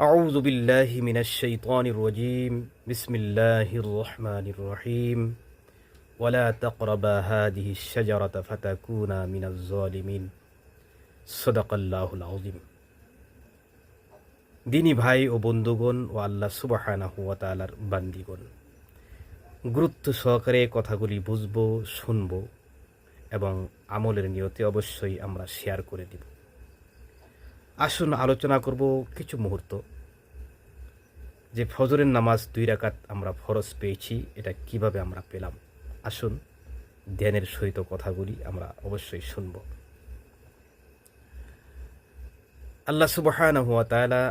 أعوذ بالله من الشيطان الرجيم بسم الله الرحمن الرحيم ولا تقربا هذه الشجرة فتكونا من الظالمين صدق الله العظيم দিনী ভাই ও বন্ধুগণ ও আল্লাহ সুবাহানাহু ওয়া তাআলার বান্দিগণ গুরুত্ব সহকারে কথাগুলি বুঝব শুনব এবং আমলের নিয়তে অবশ্যই আমরা শেয়ার করে দিব আসুন, আলোচনা করব কিছু মুহূর্ত। যে ফজরের নামাজ দুই রাকাত আমরা ফরজ পেয়েছি, এটা কীভাবে আমরা পেলাম? আসুন, ধ্যানের সহিত কথাগুলি আমরা অবশ্যই শুনব। আল্লাহ সুবহানাহু হুয়া তাআলা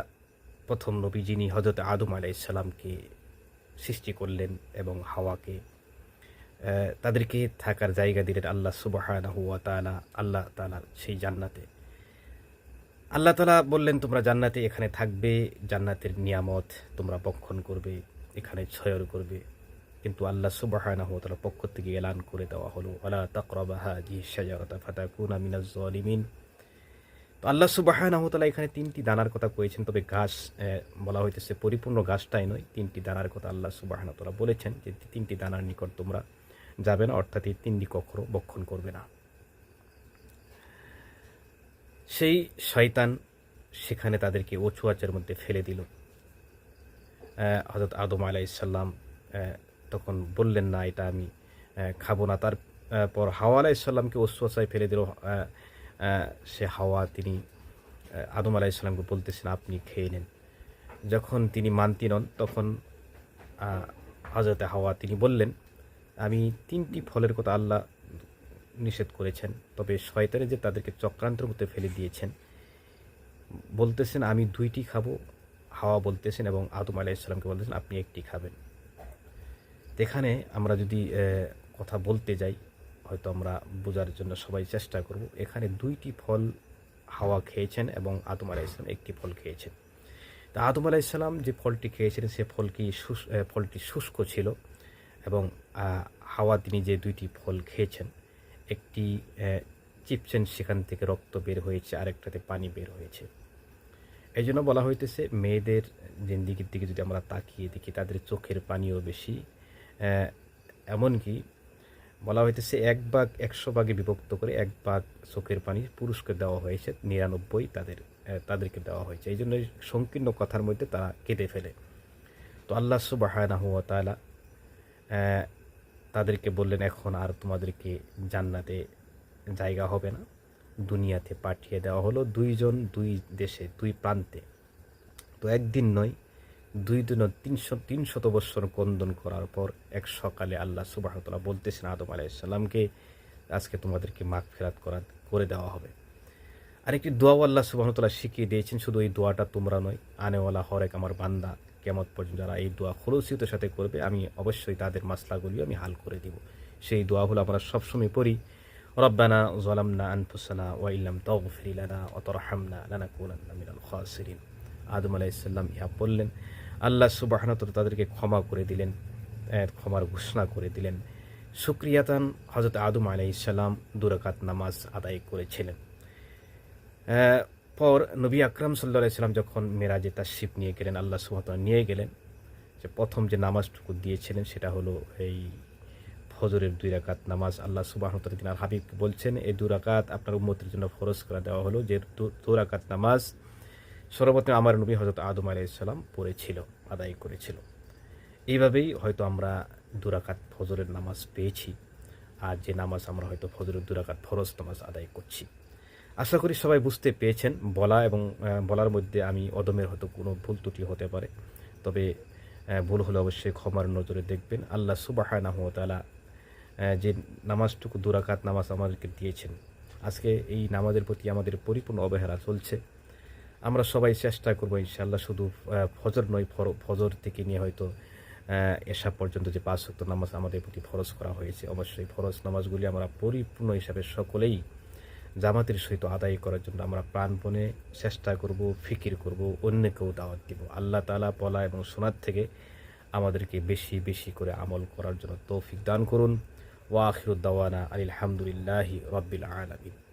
প্রথম নবী যিনি হজরত আদম আলাইসাল্লামকে সৃষ্টি করলেন এবং হাওয়াকে তাদেরকে থাকার জায়গা দিলেন আল্লাহ সুবহানাহু হুয়া তাআলা, আল্লাহ তাআলার সেই জান্নাতে। আল্লাহ তালা বললেন, তোমরা জান্নাতে এখানে থাকবে, জান্নাতের নিয়ামত তোমরা বক্ষণ করবে, এখানে ছয়র করবে। কিন্তু আল্লাহ সুবাহানাহু তালা পক্ষ থেকে এলান করে দেওয়া হলো আলা তাকরাবাহা জি শাজারাতা ফাতাকুনা মিনাজ জালিমিন তো আল্লাহ সুবাহানাহু তালা এখানে তিনটি দানার কথা কয়েছেন তবে ঘাস বলা হইতেছে পরিপূর্ণ ঘাসটাই নয়, তিনটি দানার কথা আল্লাহ সুবাহানা তালা বলেছেন যে তিনটি দানার নিকট তোমরা যাবে না, অর্থাৎ এই তিনটি কখনো বক্ষণ করবে না। সেই শয়তান সেখানে তাদেরকে অচুয়াচের মধ্যে ফেলে দিল। হজরত আদম আলাইসাল্লাম তখন বললেন, না, এটা আমি খাব না। তারপর হাওয়া আলাইসাল্লামকে অচুয়াচায় ফেলে দিল। সে হাওয়া তিনি আদম আলাইসাল্লামকে বলতেছেন, আপনি খেয়ে নেন। যখন তিনি মানতি নন, তখন হজরতে হাওয়া তিনি বললেন, আমি তিনটি ফলের কথা আল্লাহ নিষেধ করেছেন। তবে শয়তানে যে তাদেরকে চক্রান্তের মধ্যে ফেলে দিয়েছেন বলতেছেন আমি দুইটি খাব। হাওয়া বলতেছেন এবং আদম আলাইসাল্লামকে বলতেছেন আপনি একটি খাবেন। এখানে আমরা যদি কথা বলতে যাই হয়তো আমরা বোঝার জন্য সবাই চেষ্টা করব। এখানে দুইটি ফল হাওয়া খেয়েছেন এবং আদম আলাইসালাম একটি ফল খেয়েছেন। তা আদম আলাইসাল্লাম যে ফলটি খেয়েছিলেন সে শুষ আহ, ফলটি শুষ্ক ছিল এবং হাওয়া তিনি যে দুইটি ফল খেয়েছেন একটি চিপসেন সেখান থেকে রক্ত বের হয়েছে আরেকটাতে পানি বের হয়েছে। এই জন্য বলা হইতেছে মেয়েদের জিন্দিগির দিকে যদি আমরা তাকিয়ে দেখি তাদের চোখের পানিও বেশি। এমনকি বলা হইতেছে এক ভাগ একশো ভাগে বিভক্ত করে এক ভাগ চোখের পানি পুরুষকে দেওয়া হয়েছে নিরানব্বই তাদের তাদেরকে দেওয়া হয়েছে। এই জন্য সংকীর্ণ কথার মধ্যে তারা কেঁদে ফেলে। তো আল্লাহ আহ, তাদেরকে বললেন, এখন আর তোমাদেরকে জান্নাতে জায়গা হবে না। দুনিয়াতে পাঠিয়ে দেওয়া হলো দুইজন, দুই দেশে, দুই প্রান্তে। তো একদিন নয়, দুই দিন তিনশো, তিনশত বৎসর কন্দন করার পর এক সকালে আল্লাহ সুবাহতলা বলতেছেন, আদম আলাইসাল্লামকে আজকে তোমাদেরকে মাগ ফেরাত করা, করে দেওয়া হবে। আরেকটি দোয়াও আল্লাহ সুবাহতলা শিখিয়ে দিয়েছেন, শুধু এই দোয়াটা তোমরা নয়, আনেওয়ালা হরেক আমার বান্দা কেমত পর্যন্ত যারা এই দোয়া খরচিতের সাথে করবে, আমি অবশ্যই তাদের মাসলাগুলি আমি হাল করে দিব। সেই দোয়াগুলো আমরা সবসময় পড়ি। রব্বানা জলামনা আনফুসানা ওয়া ইল্লাম তাগফির লানা লানাকুনান্না মিনাল খাসিরিন। আদম আলাইসাল্লাম ইহা বললেন, আল্লাহ সুবাহনত তাদেরকে ক্ষমা করে দিলেন ক্ষমার ঘোষণা করে দিলেন। সুক্রিয়াতান হজরত আদম আলাইসাল্লাম দুরাকাত নামাজ আদায় করেছিলেন। পর নবী আকরাম সাল্লা সাল্লাম যখন মেরাজে তার শিব নিয়ে গেলেন, আল্লাহ সুহাত নিয়ে গেলেন, যে প্রথম যে নামাজটুকু দিয়েছিলেন সেটা হলো এই ফজরের দুই রাকাত নামাজ। আল্লাহ সুবাহ তিনার হাবিব বলছেন, এই দু রাকাত আপনার উম্মতের জন্য ফরজ করে দেওয়া হলো, যে দু রাকাত নামাজ সর্বপ্রথম আমার নবী হজরত আদম আলাইসাল্লাম পড়েছিল, আদায় করেছিল। এইভাবেই হয়তো আমরা দুরাকাত ফজরের নামাজ পেয়েছি, আর যে নামাজ আমরা হয়তো ফজরের দুরাকাত ফরজ নামাজ আদায় করছি। আশা করি সবাই বুঝতে পেয়েছেন বলা এবং বলার মধ্যে আমি অদমের হয়তো কোনো ভুল ত্রুটি হতে পারে। তবে ভুল হলে অবশ্যই ক্ষমার নজরে দেখবেন। আল্লাহ সুবাহ তালা যে নামাজটুকু দুরাকাত নামাজ আমাদেরকে দিয়েছেন। আজকে এই নামাজের প্রতি আমাদের পরিপূর্ণ অবহেলা চলছে। আমরা সবাই চেষ্টা করব ইনশাল্লাহ শুধু ফজর নয় ফজর থেকে নিয়ে হয়তো এশা পর্যন্ত যে পাঁচ শক্ত নামাজ আমাদের প্রতি ফরজ করা হয়েছে। অবশ্যই ফরজ নামাজগুলি আমরা পরিপূর্ণ হিসাবে সকলেই জামাতের সহিত আদায় করার জন্য আমরা প্রাণপণে চেষ্টা করব, ফিকির করব, অন্যকেও দাওয়াত দিব। আল্লাহ তালা পলা এবং সোনার থেকে আমাদেরকে বেশি বেশি করে আমল করার জন্য তৌফিক দান করুন। ওয়া আখিরুদ্দাওয়ানা আলহামদুলিল্লাহি রব্বিল আলামিন।